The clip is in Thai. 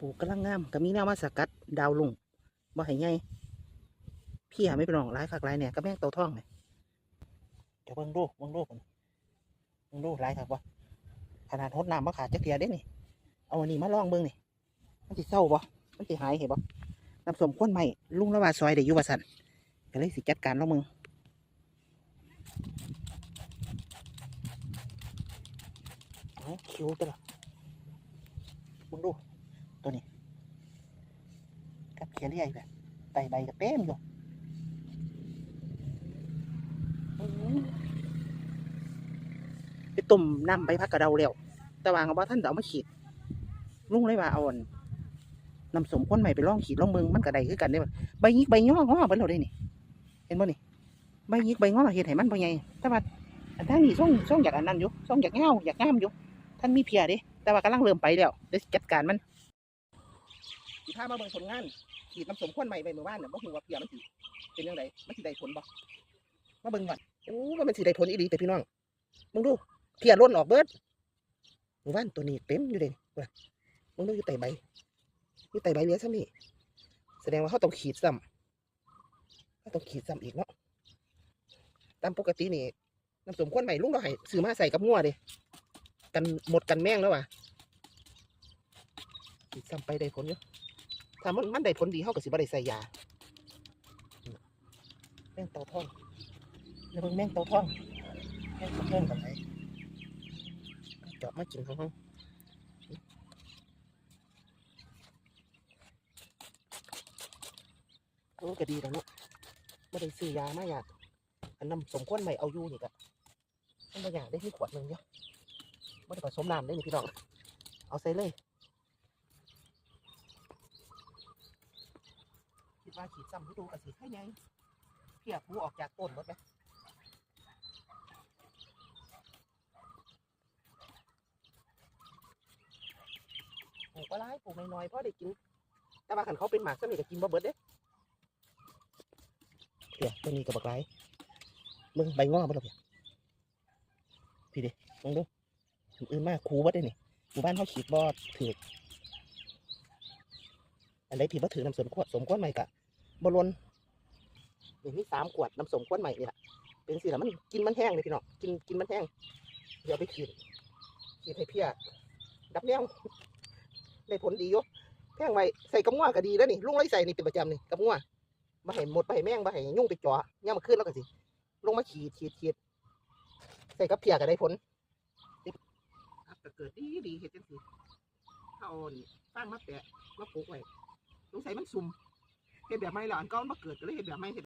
ปูกกำลังงามก็มีแนวมาสกัดดาวลุงบ่ให้ใหญ่พี่หาไม่เป็นรองหลายคักหลายเนี่ยก็แม่งเต่าท่องเนี่ยจะเบิ่งดูเบิ่งดูพุ่นเบิ่งดูหลายคักบ่ขนาดทดน้ำมาขาดจักเทียเด้นี่เอาอันนี้มาลองเบิ่งนี่มันสิเศร้าบ่มันสิหายเห็นบ่น้ำสมข้นใหม่ลุงละว่าซอยได้อยู่ว่าซั่นก็เลยสิจัดการลองมึงคิวตัวละเบิ่งดู ตัวนี้ กับเขียเรียกแบบไตใบกับเต็มอยู่ไปต้มน้ำใบพักกระเดาแล้วแต่วางเอาว่าท่านเอามาขีดลุงเลยว่าเอาอันน้ำสมข้นใหม่ไปล่องขีดล่องเมืองมันกระไดคือกันได้บ่ใบยิกใบย่องอเบิ่เราได้นี่ เห็นบ่นี่ใบยิกใบงอเฮ็ดให้มันบ่ใหญ่แต่ว่าอันทางนี้ส่งส่งอยากอันนั้นอยู่ส่งอยากเงาอยากงามอยู่ท่านมีเพียด้แต่ว่ากำลังเริ่มไปแล้วเดี๋ยวจัดการมัน สิพามาเบิ่งผลงานขีดน้ำสมควนใหม่ไปเมื่อวานเนี่ยบ่ฮู้ว่าเพียมันสิเป็นยังไงมันสิได้ผลบ่มาเบิ่งก่อนโอ้ว่ามันสิได้ผลอีหลีแต่พี่น้องมึงดูเพียล้นออกเบิดเมื่อวานตัวนี้เต็มอยู่เลยว่ามึงดูอยู่ใต้ใบอยู่ใต้ใบเหลือซ้ำนี่แสดงว่าเขาต้องขีดซ้ำเขาต้องขีดซ้ำอีกเนาะตามปกตินี่น้ำสมควนใหม่ลุงเราให้ซื้อมาใส่กับงัวเด้กันหมดกันแม่งแล้วว่ะขีดซ้ำไปได้ผลอยู่ ถ้ามันมันได้ผลดีเขาก็สิบได้ใส่ยา แมงเต่าทองแล้วเบิ่งแมงเต่าทองแมงเต่าทองกับไหนเจาะมากินของเขาโอ้ก็ดีแล้วเนาะไม่ได้ซื้อยามาอยากอันนำสมควรใหม่เอาอยู่นี่ก็มันบ่อย่ากได้ที่ขวดหนึ่งเนาะไม่ได้ผสมน้ำได้นี่พี่น้อง เอาใส่เลย คิด ว่าขีดซ้ำฤดูกับสีให้ไงเพียผู้ออกจากต้นหมดไหมปลูกก็ร้ายปลูกน้อยๆเพราะได้กิน แต่ว่าขันเขาเป็นหมากสนิทก็กินบ่เบิดเด้เพียตัวนี้กับบักไรมึงใบงอบ่หรอเพียพี่ดิมึงดูอื่นมากคูวัดได้นี่หมู่บ้านเขาขีดบอดถืออันใดที่บ่ถือน้ำสมขวดสมขวดใหม่กะ บรวนนี่มีสามขวดน้ำส้มขวดใหม่นี่แหละเป็นสิละมันกินมันแห้งเลยพี่น้องกินกินมันแห้งเดี๋ยวเอาไปขีดขีดให้เพียดับแนวได้ผลดีอยู่แพงไว้ใส่กับงัวก็ดีแล้วนี่ลุงไล่ใส่นี่เป็นประจำนี่กับงัวมาให้หมดไปให้แม่งมาให้ยุ่งไปจ่อย่ามมาขึ้นแล้วก็สิลงมาขีดขีดขีดใส่กับเพียก็ได้ผลครับก็เกิดดีดีเห็ดจังสิเขาเอานี่สร้างมาแปะมาปลูกไว้สงสัยมันซุ่ม เฮ็ดแบบไม่หลานก้อนมาเกิดก็เลยเฮ็ดแบบไม่เฮ็ด